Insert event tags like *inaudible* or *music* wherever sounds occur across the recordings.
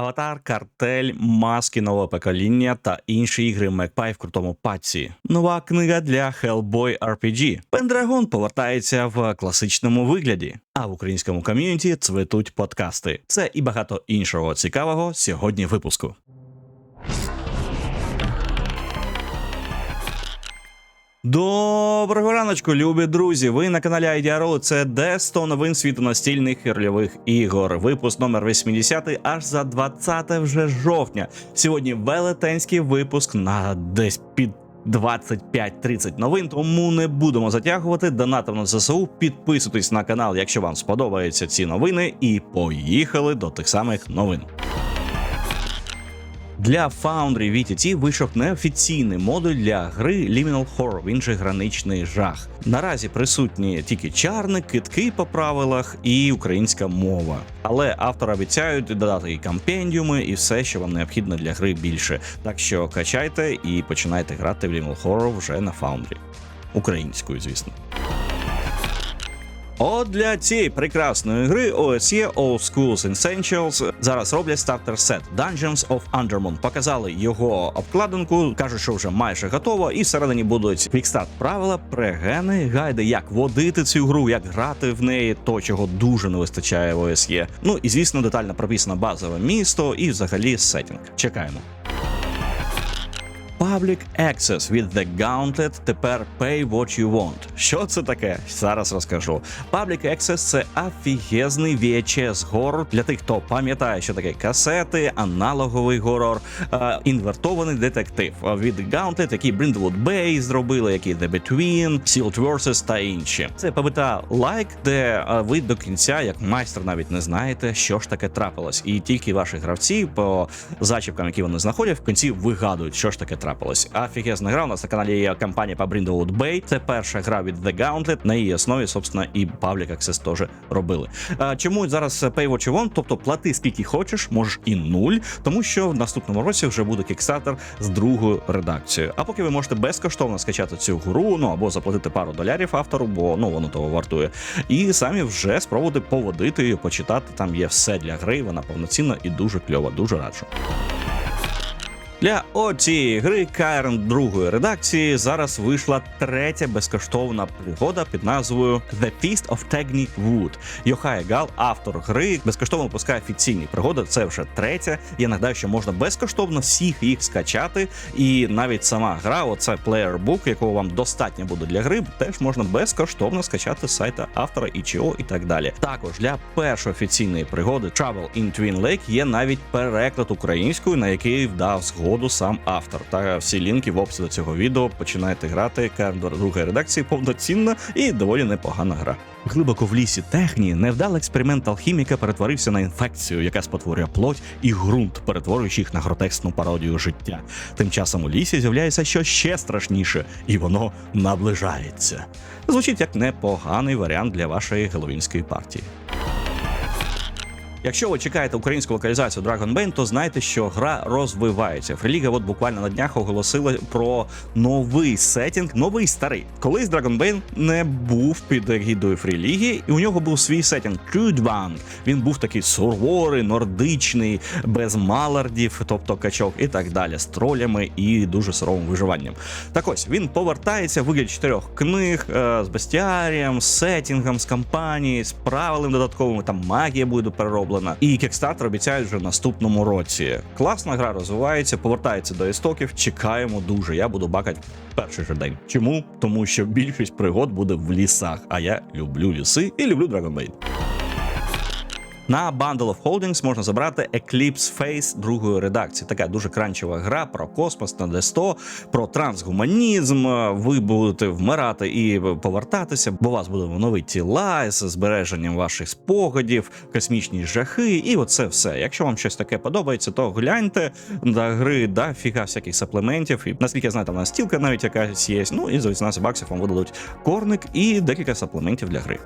Аватар, Картель, Маски нового покоління та інші ігри Мекпай в крутому патці. Нова книга для Hellboy RPG. Пендрагон повертається в класичному вигляді. А в українському ком'юніті цвітуть подкасти. Це і багато іншого цікавого сьогодні в випуску. Доброго раночку, любі друзі! Ви на каналі IDRO. Це де 100 новин світу настільних ігрових ігор. Випуск номер 80 аж за 20 вже жовтня. Сьогодні велетенський випуск на десь під 25-30 новин, тому не будемо затягувати. Донатом на ЗСУ. Підписуйтесь на канал, якщо вам сподобаються ці новини, і поїхали до тих самих новин. Для Foundry VTT вийшов неофіційний модуль для гри Liminal Horror, він же граничний жах. Наразі присутні тільки чарни, китки по правилах і українська мова. Але автори обіцяють додати і компендіуми, і все, що вам необхідно для гри більше. Так що качайте і починайте грати в Liminal Horror вже на Foundry. Українською, звісно. От для цієї прекрасної гри OSE All Schools Essentials зараз роблять стартер сет Dungeons of Undermon. Показали його обкладинку, кажуть, що вже майже готово, і всередині будуть квікстарт правила, прегени, гайди, як водити цю гру, як грати в неї, то чого дуже не вистачає в OSE. Ну і звісно, детально прописано базове місто і взагалі сеттінг. Чекаємо. Public Access від The Gauntlet тепер Pay What You Want. Що це таке? Зараз розкажу. Public Access – це офігезний VHS горор для тих, хто пам'ятає, що таке касети, аналоговий горор, е, інвертований детектив від Gauntlet, які Brindlewood Bay зробили, які The Between, Sealed Versus та інші. Це ПБТА лайк, де е, ви до кінця, як майстер, навіть не знаєте, що ж таке трапилось, і тільки ваші гравці по зачіпкам, які вони знаходять, в кінці вигадують, що ж таке трапилось трапилось. Офігезна гра. У нас на каналі є компанія по Brindlewood Bay. Це перша гра від The Gauntlet. На її основі, собственно, і Public Access теж робили. А, Чому зараз Pay What You Want? Тобто плати скільки хочеш, можеш і нуль, тому що в наступному році вже буде кікстартер з другою редакцією. А поки ви можете безкоштовно скачати цю гру, ну або заплатити пару долярів автору, бо ну воно того вартує. І самі вже спробувати поводити і почитати. Там є все для гри. Вона повноцінна і дуже кльова. Дуже раджу. Для оцієї гри Кайрон другої редакції зараз вийшла третя безкоштовна пригода під назвою The Feast of Tegny Wood. Йохай Гал, автор гри, безкоштовно випускає офіційні пригоди. Це вже третя. Я нагадаю, що можна безкоштовно всіх їх скачати, і навіть сама гра, оце плеєрбук, якого вам достатньо буде для гри, теж можна безкоштовно скачати з сайта автора ІЧО і так далі. Також для першої офіційної пригоди Travel in Twin Lake є навіть переклад українською, на який вдав згоду згоду сам автор. Та всі лінки в описі до цього відео починайте грати. Кердор другої редакції повноцінна і доволі непогана гра. Глибоко в лісі техні невдалий експеримент алхіміка перетворився на інфекцію, яка спотворює плоть і ґрунт, перетворюючи їх на гротексну пародію життя. Тим часом у лісі з'являється щось ще страшніше, і воно наближається. Звучить як непоганий варіант для вашої геловінської партії. Якщо ви чекаєте українську локалізацію Dragon Bane, то знайте, що гра розвивається. Фріліга от буквально на днях оголосила про новий сетінг, новий старий. Колись Dragon Bane не був під егідою Фріліги, і у нього був свій сетінг Trudvang. Він був такий суворий, нордичний, без малардів, тобто качок і так далі, з тролями і дуже суровим виживанням. Так ось він повертається в вигляді чотирьох книг е, з бестіарієм, з сетінгом, з кампанії, з правилами додатковими. Там магія буде перероблена зроблена. І Kickstarter обіцяють вже в наступному році. Класна гра розвивається, повертається до істоків. Чекаємо дуже. Я буду бакати перший же день. Чому? Тому що більшість пригод буде в лісах. А я люблю ліси і люблю Dragon Bane. На Bundle of Holdings можна забрати Eclipse Face другої редакції. Така дуже кранчева гра про космос на D100, про трансгуманізм. Ви будете вмирати і повертатися, бо у вас буде нові тіла з збереженням ваших спогадів, космічні жахи, і оце все. Якщо вам щось таке подобається, то гляньте до гри да фіга всяких саплементів. І наскільки я знаю, там настілка навіть якась є. Ну і за 18 баксів вам видадуть корник і декілька саплементів для гри.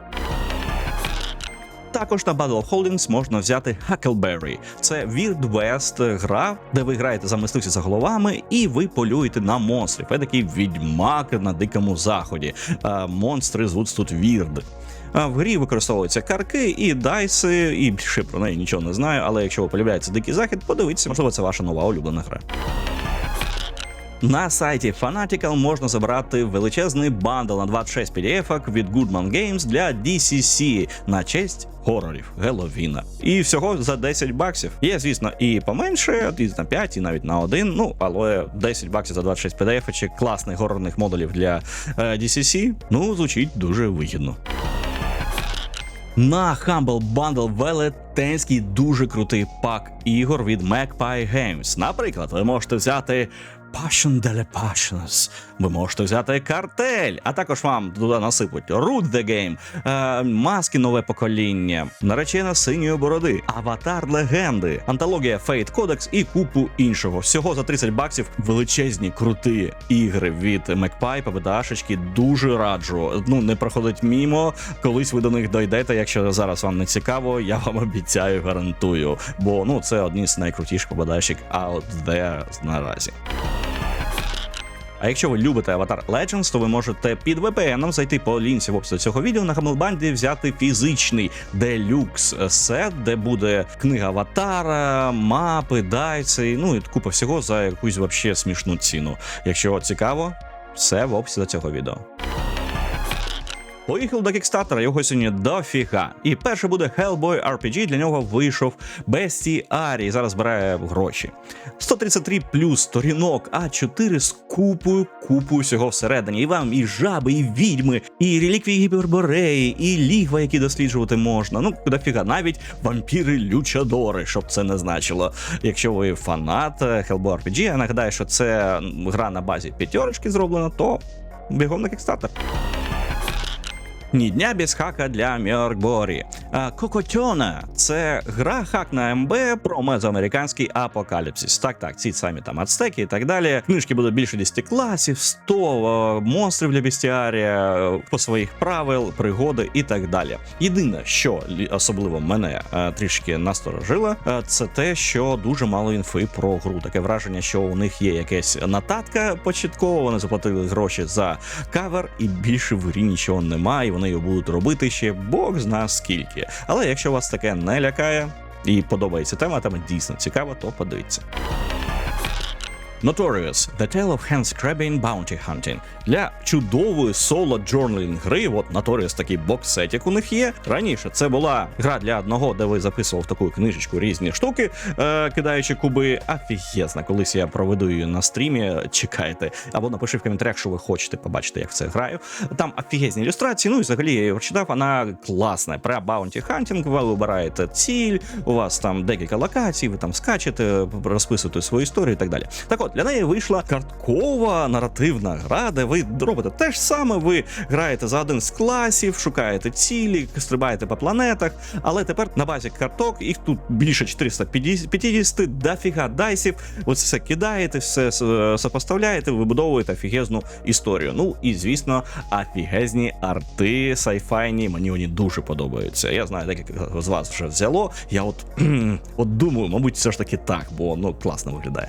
Також на Battle of Holdings можна взяти Huckleberry. Це Weird West гра, де ви граєте за мисливці за головами, і ви полюєте на монстрів. Це такий відьмак на дикому заході. Монстри звуть тут. А в грі використовуються карки і дайси, і більше про неї нічого не знаю. Але якщо ви полюбляєте дикий захід, подивіться, можливо, це ваша нова улюблена гра. На сайті Fanatical можна забрати величезний бандл на 26 PDF від Goodman Games для DCC на честь горорів Геловіна. І всього за 10 баксів. Є, звісно, і поменше, і на 5, і навіть на 1. Ну, але 10 баксів за 26 PDF чи класних горорних модулів для е, DCC, ну, звучить дуже вигідно. На Humble Bundle велетенський дуже крутий пак ігор від Magpie Games. Наприклад, ви можете взяти passion delle passions, ви можете взяти картель, а також вам туди насипуть Root the Game, е, маски нове покоління, наречена синьої бороди, аватар легенди, антологія Fate Codex і купу іншого. Всього за 30 баксів величезні круті ігри від Magpie, ПБДАшечки. Дуже раджу. Ну не проходить мімо. Колись ви до них дойдете. Якщо зараз вам не цікаво, я вам обіцяю, гарантую. Бо ну це одні з найкрутіших ПБДАшек out there наразі. А якщо ви любите Avatar Legends, то ви можете під VPN зайти по лінці в описі цього відео на Хамелбанді, взяти фізичний делюкс сет, де буде книга Аватара, мапи, дайці, ну і купа всього за якусь вообще смішну ціну. Якщо цікаво, все в описі до цього відео. Поїхав до Кікстартера, його сьогодні дофіга. І перше буде Hellboy RPG, для нього вийшов Bestiary, зараз збирає гроші. 133 плюс сторінок, А4 з купою, купою всього всередині. І вам і жаби, і відьми, і реліквії гіпербореї, і лігва, які досліджувати можна. Ну, дофіга, навіть вампіри-лючадори, щоб це не значило. Якщо ви фанат Hellboy RPG, я нагадаю, що це гра на базі п'ятерочки зроблена, то бігом на Кікстартер. Ні дня без хака для Мьоркборі. Кокотьона це гра хак на МБ про мезоамериканський апокаліпсис. Так, так, ці самі там ацтеки і так далі. Книжки буде більше 10 класів, 100 монстрів для бестіарія, е, по своїх правил, пригоди і так далі. Єдине, що особливо мене е, трішки насторожило, е, це те, що дуже мало інфи про гру. Таке враження, що у них є якась нотатка початково. Вони заплатили гроші за кавер, і більше в грі нічого немає. і Вони його будуть робити ще Бог зна скільки. Але якщо вас таке не лякає і подобається тема, там дійсно цікаво, то подивіться. Notorious – The Tale of Hand Scrabbing Bounty Hunting. Для чудової соло джорнлінг гри, от Notorious такий боксет, як у них є. Раніше це була гра для одного, де ви записував таку книжечку різні штуки, е, кидаючи куби. Афігезна. Колись я проведу її на стрімі. Чекайте, або напиши в коментарях, що ви хочете побачити, як в це граю. Там офігезні ілюстрації. Ну і взагалі я її прочитав, вона класна. Про Bounty Hunting, ви вибираєте ціль, у вас там декілька локацій, ви там скачете, розписуєте свою історію і так далі. Так от, для неї вийшла карткова наративна гра, де ви робите те ж саме, ви граєте за один з класів, шукаєте цілі, стрибаєте по планетах, але тепер на базі карток, їх тут більше 450, дофіга дайсів, ви це все кидаєте, все сопоставляєте, вибудовуєте офігезну історію. Ну і звісно, офігезні арти сайфайні, мені вони дуже подобаються. Я знаю, декілька з вас вже взяло. Я от, *clears throat* от думаю, мабуть, все ж таки так, бо ну класно виглядає.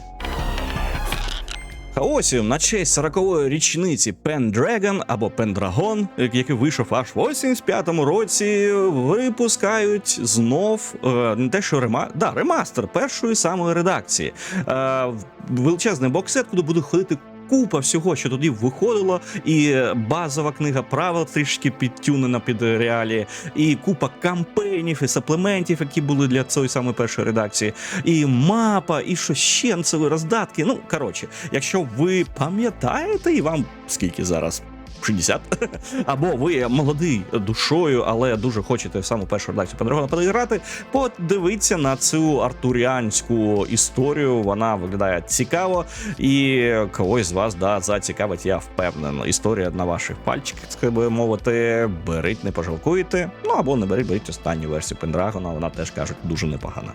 Хаосіум на честь 40-ї річниці Pendragon або Pendragon, який вийшов аж в 85-му році, випускають знов е, не те, що рема... да, ремастер першої самої редакції. Е, величезний боксет, куди буде ходити. Купа всього, що тоді виходило, і базова книга правил трішки підтюнена під реалії, і купа кампейнів і саплементів, які були для цієї самої першої редакції, і мапа, і що ще роздатки. Ну коротше, якщо ви пам'ятаєте, і вам скільки зараз 60, *laughs* або ви молодий душою, але дуже хочете в саму першу редакцію Пендрагона переграти, подивіться на цю артуріанську історію. Вона виглядає цікаво, і когось з вас да зацікавить, я впевнений. Історія на ваших пальчиках, так би мовити, беріть, не пожалкуєте. Ну або не беріть, беріть останню версію Пендрагона, вона теж кажуть дуже непогана.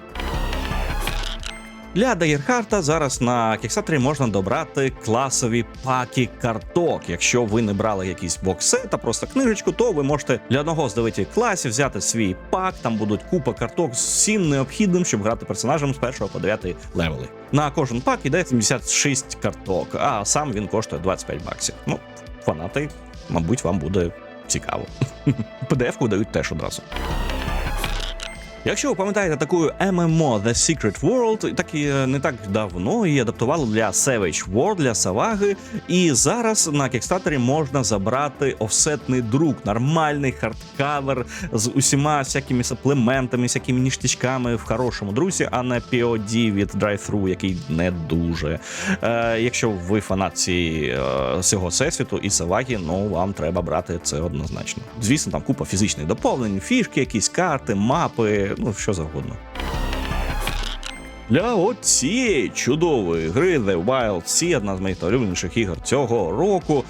Для Дагерхарта зараз на Кікстатері можна добрати класові паки карток. Якщо ви не брали якийсь боксет, а просто книжечку, то ви можете для одного з дев'яти класів взяти свій пак. Там будуть купа карток з всім необхідним, щоб грати персонажем з 1 по 9 левели. На кожен пак іде 76 карток, а сам він коштує 25 баксів. Ну, фанати, мабуть, вам буде цікаво. *laughs* PDF-ку дають теж одразу. Якщо ви пам'ятаєте таку MMO The Secret World, так і е, не так давно її адаптували для Savage World, для Саваги. І зараз на кікстатері можна забрати офсетний друк, нормальний хардкавер з усіма всякими саплементами, всякими ніштячками в хорошому друзі, а не POD від Drive-Thru, який не дуже. Е, якщо ви фанат цієї е, цього всесвіту і Саваги, ну вам треба брати це однозначно. Звісно, там купа фізичних доповнень, фішки, якісь карти, мапи, ну що завгодно. Для от цієї чудової гри The Wild Sea, одна з моїх улюбленіших ігор цього року,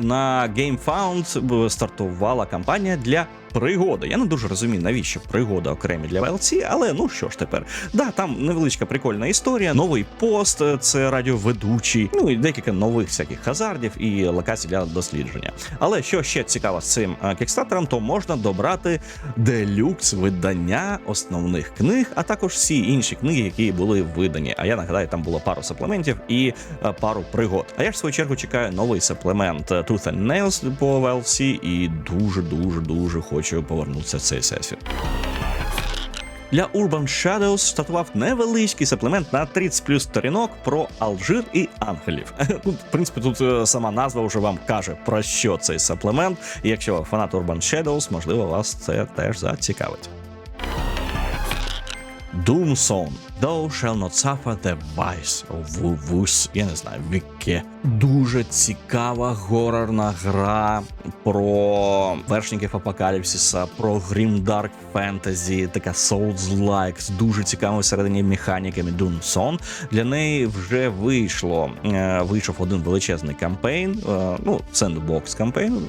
на GameFound стартувала кампанія для пригоди. Я не дуже розумію, навіщо пригода окремі для VLC, але ну що ж тепер. Да, там невеличка прикольна історія, новий пост, е, це радіоведучий, ну і декілька нових всяких хазардів і локацій для дослідження. Але що ще цікаво з цим е, кікстатером, то можна добрати делюкс видання основних книг, а також всі інші книги, які були видані. А я нагадаю, там було пару саплементів і е, пару пригод. А я ж в свою чергу чекаю новий саплемент е, Tooth and Nails по VLC і дуже дуже дуже хочу повернутися в цей всесвіт. Для Urban Shadows стартував невеличкий саплемент на 30 плюс сторінок про Алжир і ангелів. *laughs* Ну, в принципі, тут е, сама назва вже вам каже про що цей саплемент. І якщо ви фанат Urban Shadows, можливо, вас це теж зацікавить. Doomsong. Thou shall not suffer the vice of Wus. Я не знаю, віке. Дуже цікава горорна гра про вершників апокаліпсиса, про грімдарк фентезі, така Souls-like, з дуже цікавими всередині механіками Doomsong. Для неї вже вийшло, е, вийшов один величезний кампейн, е, ну, сендбокс кампейн.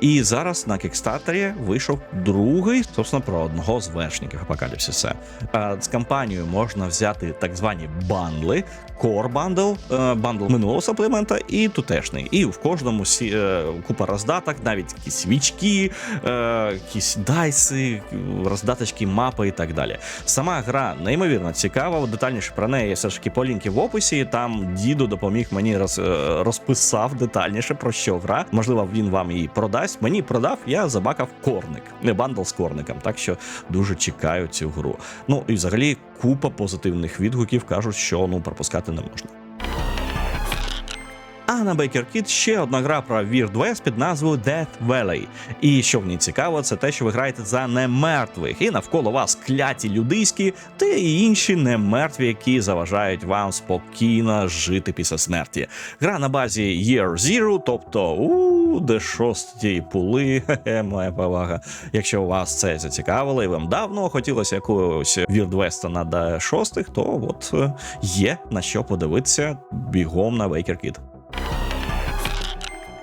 І зараз на кікстартері вийшов другий, собственно, про одного з вершників апокаліпсиса. Е, З кампанією можна взяти так звані бандли, Core е, бандл минулого саплемента і тутешний. І в кожному сі, е, купа роздаток, навіть якісь свічки, е, якісь дайси, роздаточки, мапи і так далі. Сама гра неймовірно цікава. Детальніше про неї все ж таки по лінки в описі. Там діду допоміг мені роз, е, розписав детальніше про що гра. Можливо, він вам її продасть. Мені продав, я забакав корник, не бандл з корником. Так що дуже чекаю цю гру. Ну і взагалі купа позитивних відгуків кажуть, що ну пропускати не можна. А на Baker Kid ще одна гра про Weird West під назвою Death Valley. І що в ній цікаво, це те, що ви граєте за немертвих, і навколо вас кляті людиські та і інші немертві, які заважають вам спокійно жити після смерті. Гра на базі Year Zero, тобто у де шості пули, *laughs* хе-хе, моя повага. Якщо вас це зацікавило і вам давно хотілося якогось Weird West на де шостих, то от е, є на що подивитися бігом на Baker Kid.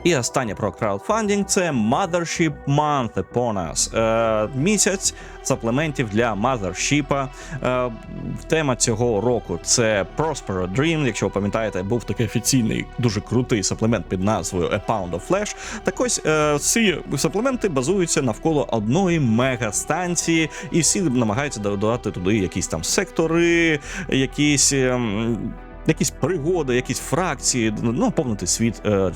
І останнє про краудфандинг це Mothership Month upon us. Е, місяць саплементів для Mothership. Е, тема цього року це Prospero Dream. Якщо ви пам'ятаєте, був такий офіційний дуже крутий саплемент під назвою A Pound of Flesh. Так ось е, ці саплементи базуються навколо одної мегастанції, і всі намагаються додати туди якісь там сектори, якісь. ем, якісь пригоди, якісь фракції, ну повнити світ е,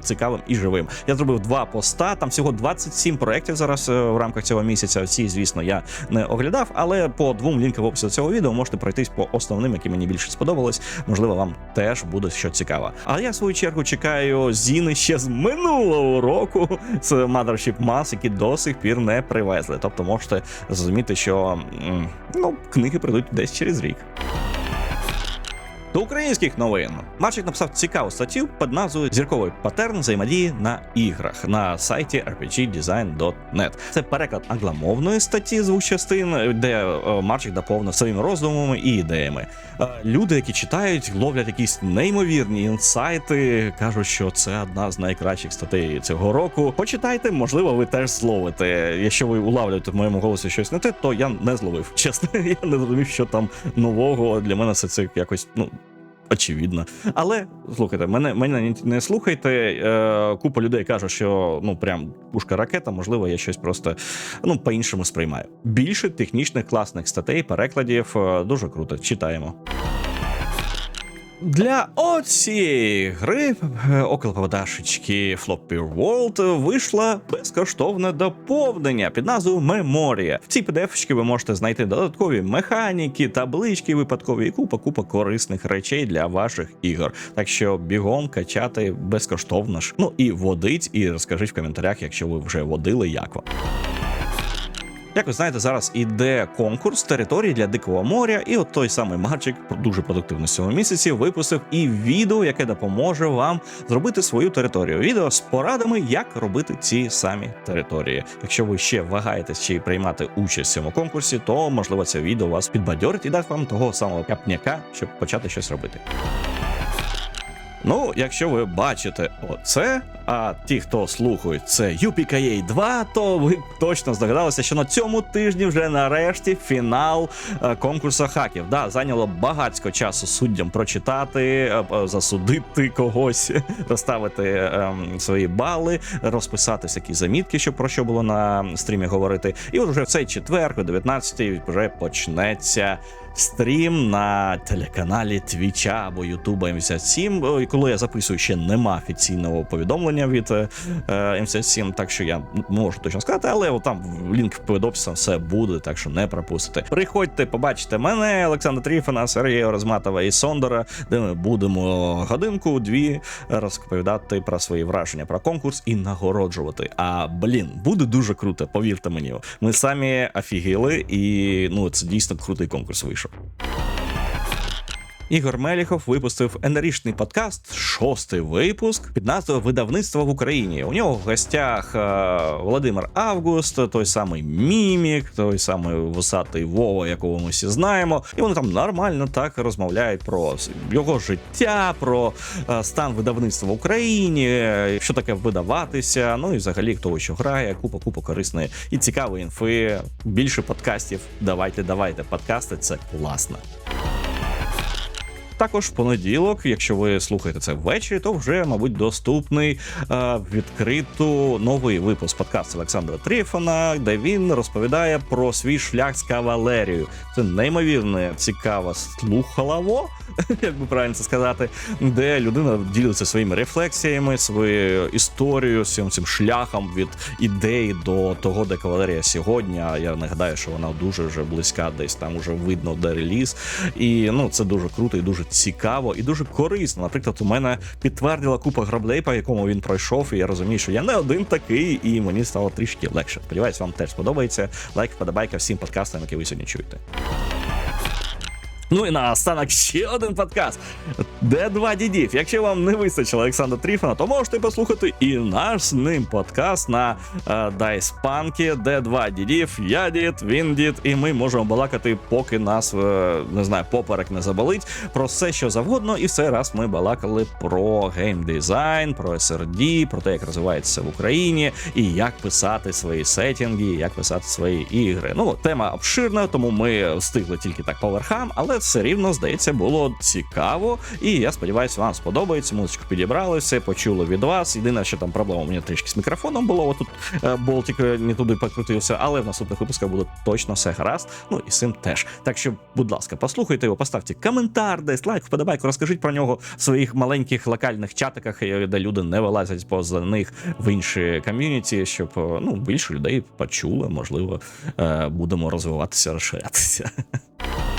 цікавим і живим. Я зробив два поста. Там всього 27 проєктів зараз е, в рамках цього місяця. Всі, звісно, я не оглядав, але по двом лінкам в описі до цього відео можете пройтись по основним, які мені більше сподобались. Можливо, вам теж буде що цікаво. А я в свою чергу чекаю зіни ще з минулого року. Це Mothership Mass, які до сих пір не привезли. Тобто можете зрозуміти, що ну книги прийдуть десь через рік. До українських новин Марчик написав цікаву статтю під назвою Зірковий паттерн взаємодії на іграх на сайті rpgdesign.net. Це переклад англомовної статті з двох частин, де е, Марчик доповнив своїми роздумами і ідеями. Е, Люди, які читають, ловлять якісь неймовірні інсайти, кажуть, що це одна з найкращих статей цього року. Почитайте, можливо, ви теж зловите. Якщо ви улавлюєте в моєму голосі щось не те, то я не зловив. *laughs* Чесно, я не зрозумів, що там нового. Для мене це, це якось ну. Очевидно. Але слухайте, мене мене не слухайте. Е, купа людей каже, що ну прям пушка ракета, можливо, я щось просто ну по-іншому сприймаю. Більше технічних класних статей, перекладів. е, дуже круто. Читаємо. Для оцієї гри е, около подашечки Floppy World вийшло безкоштовне доповнення під назвою Меморія. В цій pdf ви можете знайти додаткові механіки, таблички випадкові і купа купа корисних речей для ваших ігор. Так що бігом качати безкоштовно ж. Ну і водить, і розкажіть в коментарях, якщо ви вже водили, як вам. Як ви знаєте, зараз іде конкурс території для Дикого моря, і от той самий Марчик, дуже продуктивно цього місяці, випустив і відео, яке допоможе вам зробити свою територію. Відео з порадами, як робити ці самі території. Якщо ви ще вагаєтесь чи приймати участь в цьому конкурсі, то можливо це відео вас підбадьорить і дасть вам того самого капняка, щоб почати щось робити. Ну, якщо ви бачите оце, а ті, хто слухають це UPKA 2, то ви точно здогадалися, що на цьому тижні вже нарешті фінал е, конкурсу хаків. Да, зайняло багатько часу суддям прочитати, е, е, засудити когось, *laughs* розставити е, свої бали, розписати всякі замітки, щоб про що було на стрімі говорити. І от вже в цей четвер, о 19-й, вже почнеться стрім на телеканалі Твіча або Ютуба М57. Коли я записую, ще нема офіційного повідомлення від е, М57, так що я можу точно сказати, але там лінк під описом все буде, так що не пропустите. Приходьте, побачите мене, Олександра Тріфана, Сергія Розматова і Сондора, де ми будемо годинку-дві розповідати про свої враження про конкурс і нагороджувати. А блін, буде дуже круто, повірте мені. Ми самі офігіли, і ну це дійсно крутий конкурс вийшов. Ігор Меліхов випустив енергічний подкаст, шостий випуск під назвою Видавництво в Україні. У нього в гостях е, Володимир Август, той самий Мімік, той самий вусатий Вова, якого ми всі знаємо. І вони там нормально так розмовляють про його життя, про е, стан видавництва в Україні, що таке видаватися. Ну і взагалі хто що грає, купа, купа корисної і цікавої інфи. Більше подкастів. Давайте, давайте. Подкасти це класно. Також в понеділок, якщо ви слухаєте це ввечері, то вже, мабуть, доступний е, відкрито новий випуск подкасту Олександра Тріфона, де він розповідає про свій шлях з кавалерією. Це неймовірно цікаво слухалово, *laughs* як би правильно це сказати, де людина ділиться своїми рефлексіями, своєю історією, цим цим шляхом від ідеї до того, де кавалерія сьогодні. Я нагадаю, що вона дуже вже близька, десь там уже видно, де реліз. І ну це дуже круто і дуже цікаво і дуже корисно. Наприклад, у мене підтвердила купа граблей, по якому він пройшов, і я розумію, що я не один такий, і мені стало трішки легше. Сподіваюсь, вам теж сподобається. Лайк, вподобайка всім подкастам, які ви сьогодні чуєте. Ну і наостанок ще один подкаст. Де два дідів. Якщо вам не вистачило Олександра Тріфана, то можете послухати і наш з ним подкаст на е, Дайспанкі, де два дідів. Я дід, він дід, і ми можемо балакати, поки нас е, не знаю, поперек не заболить. Про все, що завгодно, і все раз ми балакали про геймдизайн, про SRD, про те, як розвивається в Україні, і як писати свої сетінги, як писати свої ігри. Ну, тема обширна, тому ми встигли тільки так по верхам, але все рівно здається було цікаво. І я сподіваюся, вам сподобається. Музичку підібрали, все почули від вас. Єдине, що там проблема у мене трішки з мікрофоном було. Отут е, болтик е, не туди покрутився, але в наступних випусках буде точно все гаразд. Ну і з цим теж. Так що, будь ласка, послухайте його, поставте коментар, десь лайк, вподобайку, розкажіть про нього в своїх маленьких локальних чатиках, е, де люди не вилазять поза них в інші ком'юніті, щоб ну більше людей почули, можливо, будемо розвиватися, розширятися. *laughs*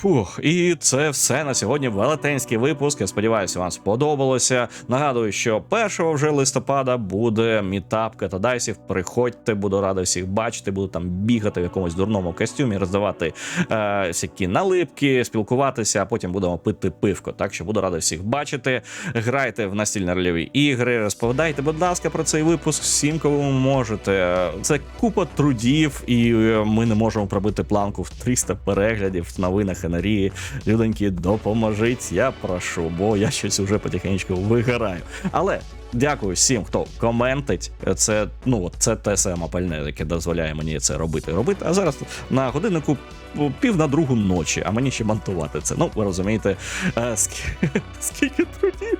Фух, і це все на сьогодні. Велетенський випуск. Я сподіваюся, вам сподобалося. Нагадую, що 1 вже листопада буде мітап катадайсів. Приходьте, буду радий всіх бачити. Буду там бігати в якомусь дурному костюмі, роздавати е, всякі налипки, спілкуватися, а потім будемо пити пивко. Так що буду радий всіх бачити. Грайте в настільні рольові ігри. Розповідайте, будь ласка, про цей випуск всім, кого ви можете. Це купа трудів, і ми не можемо пробити планку в 300 переглядів в новинах сценарії. Людоньки, допоможіть, я прошу, бо я щось уже потихеньку вигораю. Але. Дякую всім, хто коментить. Це ну це те саме пальне, яке дозволяє мені це робити. Робити. А зараз на годиннику пів на другу ночі, а мені ще монтувати це. Ну, ви розумієте, е, скільки, *laughs* скільки трудів.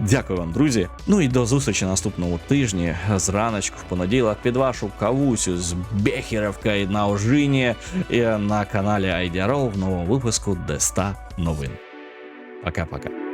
Дякую вам, друзі. Ну і до зустрічі наступного тижні. Зраночку в понеділок під вашу кавусю з Бехерівкою на ожині і на каналі IDRO в новому випуску Деста новин. Пока-пока.